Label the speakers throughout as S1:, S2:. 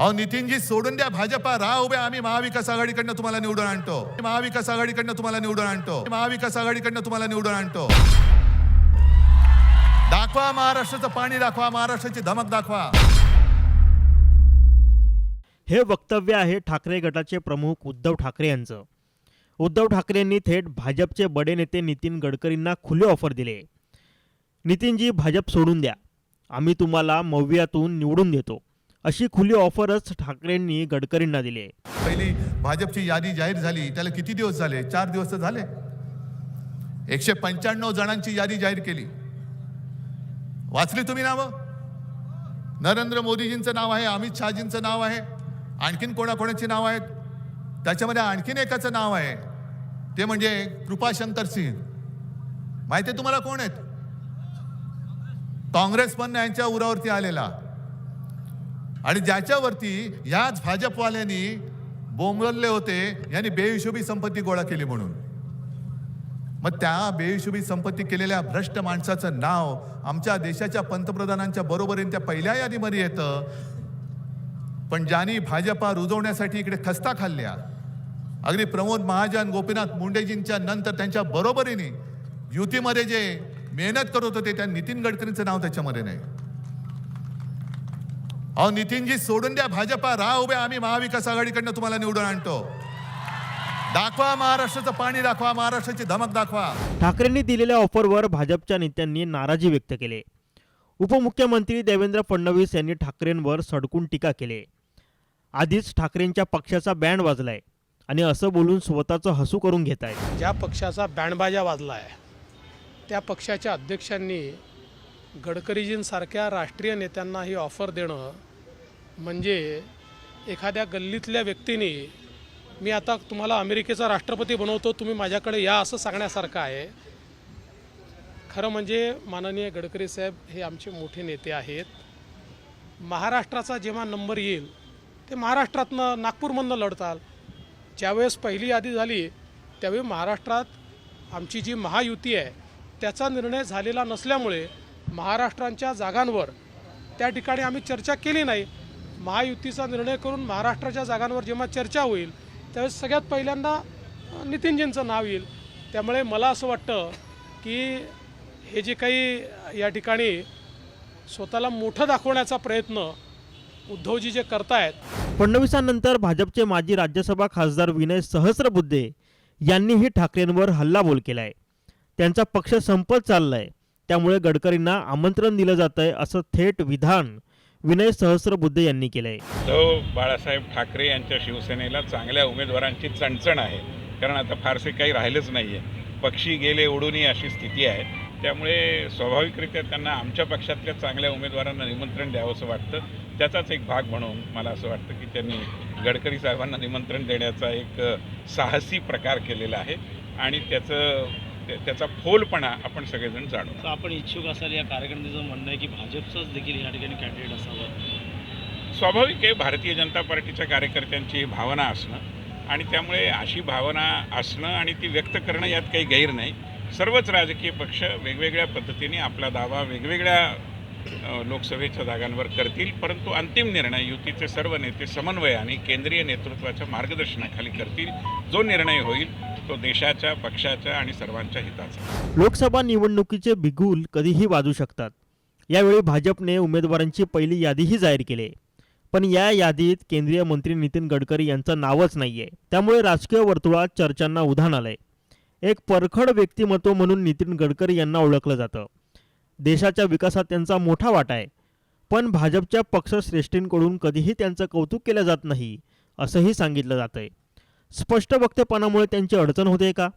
S1: अहो नितीनजी सोडून द्या भाजपा. राह उभे आम्ही. महाविकास आघाडीकडनं तुम्हाला निवडून आणतो. महाविकास आघाडीकडनं तुम्हाला निवडून आणतो. महाविकास आघाडीकडनं तुम्हाला निवडून आणतो. दाखवा महाराष्ट्राचं पाणी दाखवा महाराष्ट्राची धमक दाखवा.
S2: हे वक्तव्य आहे ठाकरे गटाचे प्रमुख उद्धव ठाकरे यांचं. उद्धव ठाकरेंनी थेट भाजपचे बडे नेते नितीन गडकरींना खुले ऑफर दिले. नितीनजी भाजप सोडून द्या. आम्ही तुम्हाला मव्यातून निवडून देतो. अशी खुली ऑफरच ठाकरेंनी गडकरींना दिली
S1: पहिली भाजपची यादी जाहीर झाली त्याला किती दिवस झाले? चार दिवस तर झाले. एकशे पंच्याण्णव जणांची यादी जाहीर केली. वाचली तुम्ही नावं? नरेंद्र मोदीजींचं नाव आहे अमित शहाजींचं नाव आहे आणखीन कोणाकोणाची नाव आहेत? त्याच्यामध्ये आणखीन एकाचं नाव आहे ते म्हणजे कृपाशंकर सिंह. माहिती आहे तुम्हाला कोण आहेत? काँग्रेस पण यांच्या उरावरती आलेला. आणि ज्याच्यावरती ह्याच भाजपवाल्यांनी बोंबलले होते यांनी बेहिशोबी संपत्ती गोळा केली म्हणून. मग त्या बेहिशोबी संपत्ती केलेल्या भ्रष्ट माणसाचं नाव आमच्या देशाच्या पंतप्रधानांच्या बरोबरीने त्या पहिल्या यादीमध्ये येतं. पण ज्यांनी भाजपा रुजवण्यासाठी इकडे खस्ता खाल्ल्या अगदी प्रमोद महाजन गोपीनाथ मुंडेजींच्या नंतर त्यांच्या बरोबरीने युतीमध्ये जे मेहनत करत होते त्या नितीन गडकरींचं नाव त्याच्यामध्ये नाही. अहो नितीनजी सोडून द्या भाजपा. राह उभे आम्ही महाविकास आघाडीकडनं तुम्हाला निवडून आणतो. दाखवा महाराष्ट्राचं पाणी दाखवा महाराष्ट्राची धमक दाखवा.
S2: ठाकरेंनी दिलेल्या ऑफरवर भाजपच्या नेत्यांनी नाराजी व्यक्त केली. उपमुख्यमंत्री देवेंद्र फडणवीस यांनी ठाकरेंवर सडकून टीका केली. आधीच ठाकरेंच्या पक्षाचा बँड वाजलाय आणि असं बोलून स्वतःचं हसू करून घेत आहेत
S3: ज्या पक्षाचा बँडबाजा वाजला आहे त्या पक्षाच्या अध्यक्षांनी गडकरीजींसारख्या राष्ट्रीय नेत्यांना ही ऑफर देणं म्हणजे एखाद्या गल्लीतल्या व्यक्तीने मी आता तुम्हाला अमेरिकेचा राष्ट्रपती बनवतो तुम्ही माझ्याकडे या असं सांगण्यासारखं आहे. खरं म्हणजे माननीय गडकरी साहेब हे आमचे मोठे नेते आहेत. महाराष्ट्राचा जेव्हा नंबर येईल ते महाराष्ट्रातनं नागपूरमधनं लढताल. ज्यावेळेस पहिली यादी झाली त्यावेळी महाराष्ट्रात आमची जी महायुती आहे त्याचा निर्णय झालेला नसल्यामुळे महाराष्ट्रांच्या जागांवर. त्या ठिकाणी आम्ही चर्चा केली नाही. महायुतीचा निर्णय करून महाराष्ट्राच्या जागांवर जेव्हा चर्चा होईल त्यावेळेस सगळ्यात पहिल्यांदा नितीनजींचं नाव येईल. त्यामुळे मला असं वाटतं की हे जे काही या ठिकाणी स्वतःला मोठं दाखवण्याचा प्रयत्न उद्धवजी जे करतायत.
S2: फडणवीसांनंतर भाजपचे माजी राज्यसभा खासदार विनय सहस्रबुद्धे यांनीही ठाकरेंवर हल्लाबोल केलाय. त्यांचा पक्ष संपत चाललाय. त्यामुळे गडकरींना आमंत्रण दिलं जात आहे असं थेट विधान विनय सहस्रबुद्धे यांनी केलंय.
S4: उद्धव बाळासाहेब ठाकरे यांच्या शिवसेनेला चांगल्या उमेदवारांची चणचण आहे. कारण आता फारसे काही राहिलंच नाही आहे पक्षी गेले उडूनही अशी स्थिती आहे. त्यामुळे स्वाभाविकरित्या त्यांना आमच्या पक्षातल्या चांगल्या उमेदवारांना निमंत्रण द्यावंसं वाटतं. त्याचाच एक भाग म्हणून मला असं वाटतं की त्यांनी गडकरी साहेबांना निमंत्रण देण्याचा एक साहसी प्रकार केलेला आहे. आणि त्याचं त्याचा फोलपणा आपण सगळेजण जाणू
S5: आपण इच्छुक असाल या कार्यकर्त्याचं म्हणणं आहे की भाजपचंच देखील या ठिकाणी कॅन्डिडेट असावं.
S4: स्वाभाविक आहे भारतीय जनता पार्टीच्या कार्यकर्त्यांची भावना असणं आणि त्यामुळे अशी भावना असणं आणि ती व्यक्त करणं यात काही गैर नाही. सर्वच राजकीय पक्ष वेगवेगळ्या पद्धतीने आपला दावा वेगवेगळ्या लोकसभेच्या जागांवर करतील परंतु अंतिम निर्णय युतीचे सर्व नेते समन्वयाने केंद्रीय नेतृत्वाच्या मार्गदर्शनाखाली करतील. जो निर्णय होईल तो देशाच्या पक्षाच्या आणि सर्वांच्या हिताचा.
S2: लोकसभा निवडणुकीचे बिगुल कधीही वाजू शकतात. यावेळी भाजपने उमेदवारांची पहिली यादीही जाहीर केली. पण या यादीत केंद्रीय मंत्री नितीन गडकरी यांचं नावच नाहीये. त्यामुळे राजकीय वर्तुळात चर्चांना उधाण आलंय. एक परखड व्यक्तिमत्व म्हणून नितीन गडकरी यांना ओळखलं जातं. देशाच्या विकासात त्यांचा मोठा वाटा आहे. पण भाजपच्या पक्षश्रेष्ठींकडून कधीही त्यांचं कौतुक केलं जात नाही असंही सांगितलं जातंय. स्पष्ट वक्तेपणामुळे त्यांची अडचण होते का?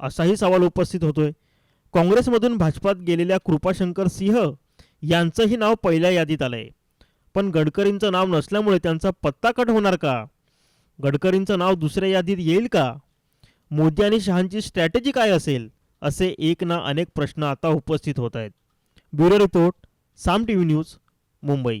S2: असाही सवाल उपस्थित होतोय. काँग्रेसमधून भाजपात गेलेल्या कृपाशंकर सिंह यांचंही नाव पहिल्या यादीत आलंय. पण गडकरींचं नाव नसल्यामुळे त्यांचा पत्ता कट होणार का? गडकरींचं नाव दुसऱ्या यादीत येईल का? मोदी आणि शहांची स्ट्रॅटेजी काय असेल? असे एक ना अनेक प्रश्न आता उपस्थित होत आहेत. Bureau report Saam T V news Mumbai.